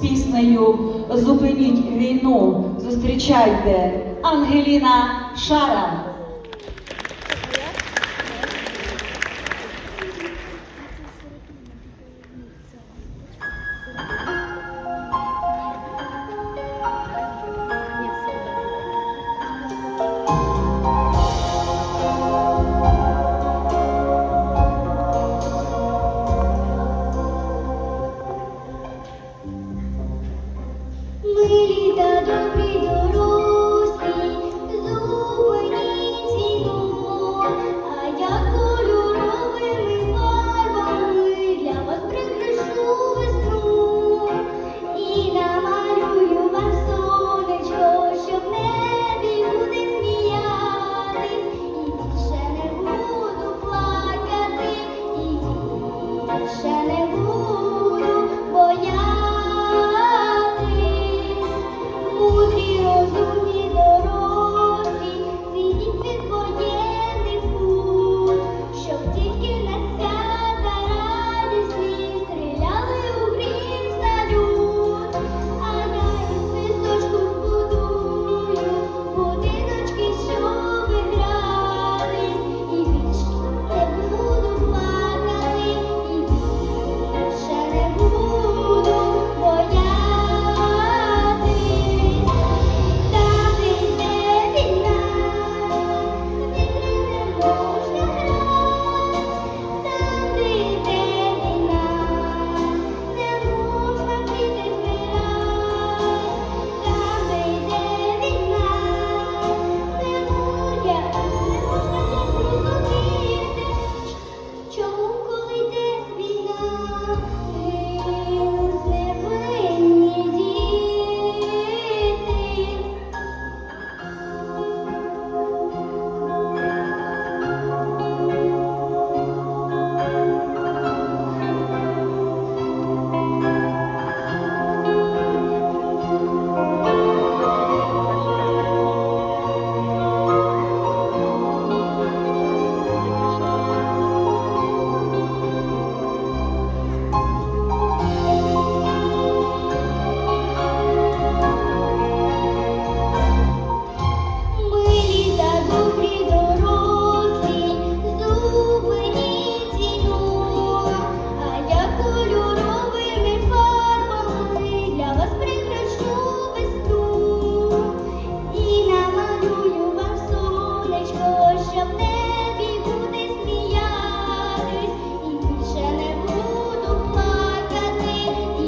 піснею Зупиніть війну. Зустрічайте Ангеліна Шара. ще не було.